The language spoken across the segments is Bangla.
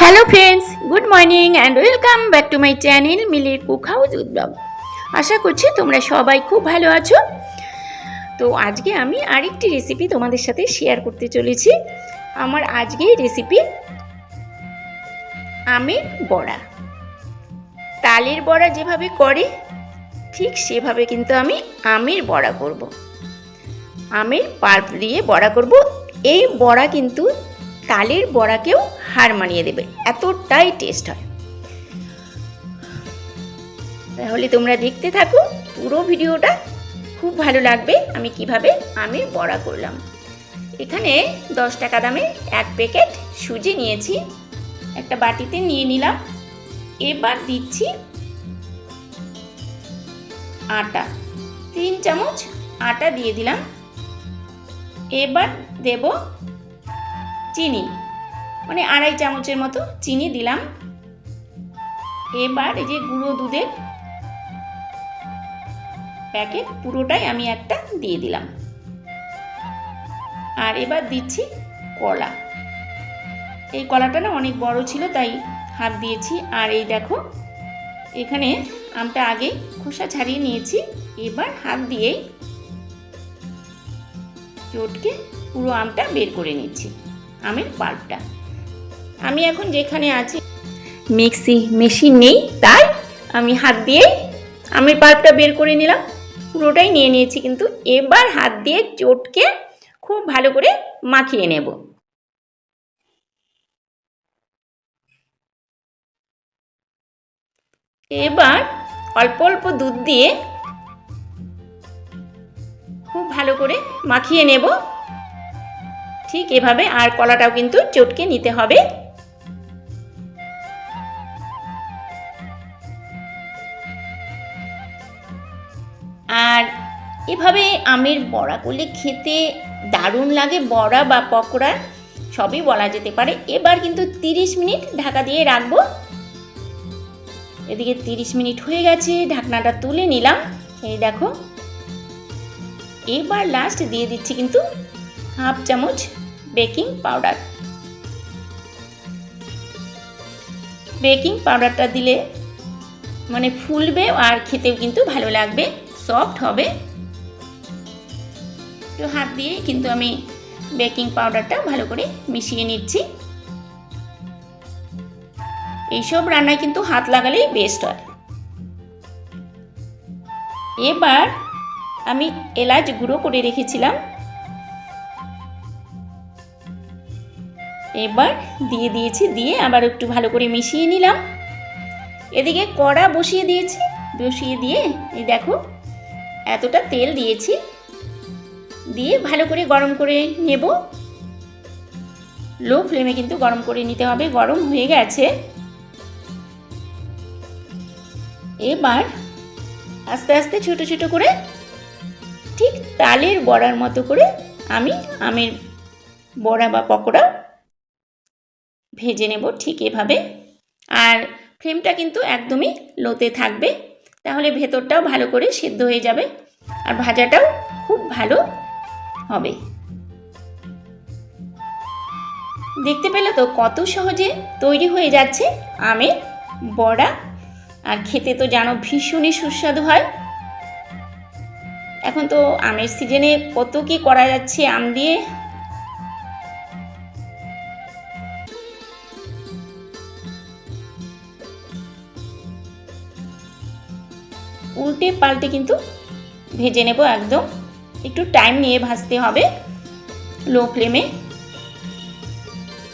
Hello friends good morning and welcome back to my channel মিলির কুক হাউস উদ্যোগ আশা করছি তোমরা সবাই খুব ভালো আছো। তো আজকে আমি আরেকটি রেসিপি তোমাদের সাথে শেয়ার করতে চলেছি। আমার আজকের রেসিপি আমের বড়া। তালের বড়া যেভাবে করে, ঠিক সেভাবে কিন্তু আমি আমের বড়া করব। আমের পাল্প দিয়ে বড়া করব। এই বড়া কিন্তু তালের বড়াকেও হার মানিয়ে দেবে। এতটাই টেস্ট হয়। তাহলে তোমরা দেখতে থাকো, পুরো ভিডিওটা খুব ভালো লাগবে, আমি কীভাবে আমের বড়া করলাম। এখানে দশ টাকা দামে এক প্যাকেট সুজি নিয়েছি, একটা বাটিতে নিয়ে নিলাম, এবার দিচ্ছি আটা। তিন চামচ আটা দিয়ে দিলাম। এবার দেব চিনি। মানে আড়াই চামচের মতো চিনি দিলাম। এবার এই যে গুঁড়ো দুধের প্যাকেট পুরোটাই আমি একটা দিয়ে দিলাম। আর এবার দিচ্ছি কলা। এই কলাটা না অনেক বড় ছিল, তাই হাত দিয়েছি। আর এই দেখো, এখানে আমটা আগে খোসা ছাড়িয়ে নিয়েছি। এবার হাত দিয়েই চটকে পুরো আমটা বের করে নিচ্ছি। আমের পাল্পটা। আমি এখন যেখানে আছি, মিক্সি মেশিন নেই, তাই আমি হাত দিয়ে আমের পাল্পটা বের করে নিলাম। পুরোটাই নিয়ে নিয়েছি, কিন্তু এবার হাত দিয়ে চটকে খুব ভালো করে মাখিয়ে নেব। এবার অল্প অল্প দুধ দিয়ে খুব ভালো করে মাখিয়ে নেব। ঠিক এভাবে আর কলাটাও কিন্তু চটকে নিতে হবে। আর এভাবে আমের বড়া করলে খেতে দারুণ লাগে, বড়া বা পকোড়া, সবই বলা যেতে পারে। এবার কিন্তু তিরিশ মিনিট ঢাকা দিয়ে রাখব। এদিকে তিরিশ মিনিট হয়ে গেছে, ঢাকনাটা তুলে নিলাম। এই দেখো, এবার লাস্ট দিয়ে দিচ্ছি কিন্তু হাফ চামচ বেকিং পাউডার। বেকিং পাউডারটা দিলে মানে ফুলবে আর খেতেও কিন্তু ভালো লাগবে, সফট হবে। একটু হাত দিয়ে কিন্তু আমি বেকিং পাউডারটা ভালো করে মিশিয়ে নিচ্ছি। এইসব রান্নায় কিন্তু হাত লাগালেই বেস্ট হয়। এবার আমি এলাচ গুঁড়ো করে রেখেছিলাম। এবার দিয়ে দিয়েছি, দিয়ে আবার একটু ভালো করে মিশিয়ে নিলাম। এদিকে কড়া বসিয়ে দিয়েছি, বসিয়ে দিয়ে এই দেখো এতটা তেল দিয়েছি। দিয়ে ভালো করে গরম করে নেব। লো ফ্লেমে কিন্তু গরম করে নিতে হবে, গরম হয়ে গেছে। এবার আস্তে আস্তে ছোট ছোট করে ঠিক তালের বড়ার মতো করে আমি আমের বড়া বা পকোড়া ভেজে নেব ঠিক এভাবে। আর ফ্লেমটা কিন্তু একদমই লোতে থাকবে। তাহলে ভেতরটাও ভালো করে সেদ্ধ হয়ে যাবে আর ভাজাটাও খুব ভালো হবে। দেখতে পেলে তো কত সহজে তৈরি হয়ে যাচ্ছে আমের বড়া। আর খেতে তো জানো ভীষণই সুস্বাদু হয়। এখন তো আমের সিজনে কত কি করা যাচ্ছে আম দিয়ে? উল্টে পাল্টে কিন্তু ভেজে নেব একদম। একটু টাইম নিয়ে ভাজতে হবে লো ফ্লেমে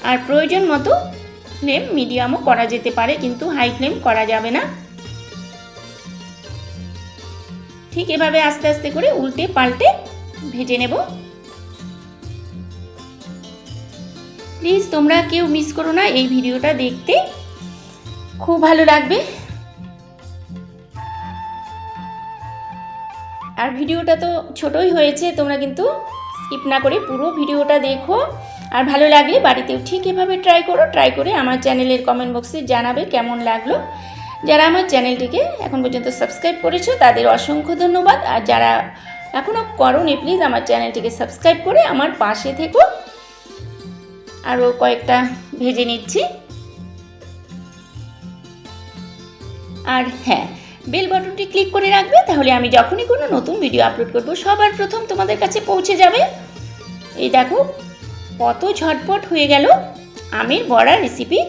আর প্রয়োজন মতো ফ্লেম মিডিয়ামও করা যেতে পারে, কিন্তু হাই ফ্লেম করা যাবে না। ঠিক এভাবে আস্তে আস্তে করে উল্টে পাল্টে ভেজে নেব। প্লিজ তোমরা কেউ মিস করো না এই ভিডিওটা দেখতে। খুব ভালো লাগবে। আর ভিডিওটা তো ছোটই হয়েছে, তোমরা কিন্তু স্কিপ না করে পুরো ভিডিওটা দেখো। আর ভালো লাগলে বাড়িতেও ঠিক এভাবে ট্রাই করো ট্রাই করে আমার চ্যানেলের কমেন্ট বক্সে জানাবে কেমন লাগল। যারা আমার চ্যানেলটিকে এখন পর্যন্ত সাবস্ক্রাইব করেছ, তাদের অসংখ্য ধন্যবাদ। আর যারা এখনও করোনি প্লিজ আমার চ্যানেলটিকে সাবস্ক্রাইব করে আমার পাশে থেকো। আরও কয়েকটা ভেজে নিচ্ছি। আর হ্যাঁ বেল বাটনটি ক্লিক করে রাখবে, তাহলে আমি যখনই কোনো নতুন ভিডিও আপলোড করব, সবার প্রথম তোমাদের কাছে পৌঁছে যাবে। এই দেখো, কত ঝটপট হয়ে গেল আমের বড়া রেসিপি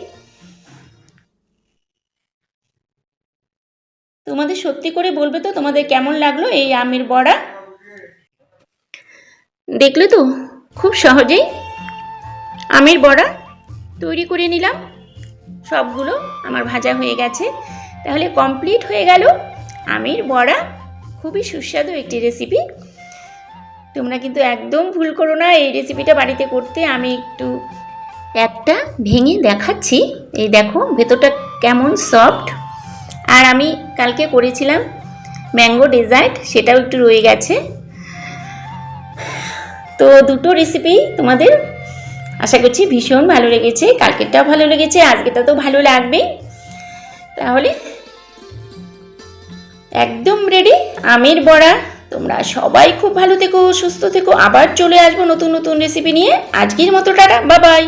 তোমাদের সত্যি করে বলবে তো তোমাদের কেমন লাগল এই আমের বড়া? দেখলে তো, খুব সহজেই আমের বড়া তৈরি করে নিলাম। সবগুলো আমার ভাজা হয়ে গেছে। তাহলে কমপ্লিট হয়ে গেল আমের বড়া। খুবই সুস্বাদু একটি রেসিপি তোমরা কিন্তু একদম ভুল করো না, এই রেসিপিটা বাড়িতে করতে। আমি একটু একটা ভেঙে দেখাচ্ছি। এই দেখো, ভেতরটা কেমন সফট আর আমি কালকে করেছিলাম ম্যাঙ্গো ডেজার্ট সেটাও একটু রয়ে গেছে। তো দুটো রেসিপি তোমাদের আশা করছি ভীষণ ভালো লেগেছে। কালকেরটাও ভালো লেগেছে আজকেটা তো ভালো লাগবেই। তাহলে একদম রেডি আমের বড়া। তোমরা সবাই খুব ভালো থেকো, সুস্থ থেকো। আবার চলে আসব নতুন নতুন রেসিপি নিয়ে। আজকের মতো টাটা বাবাই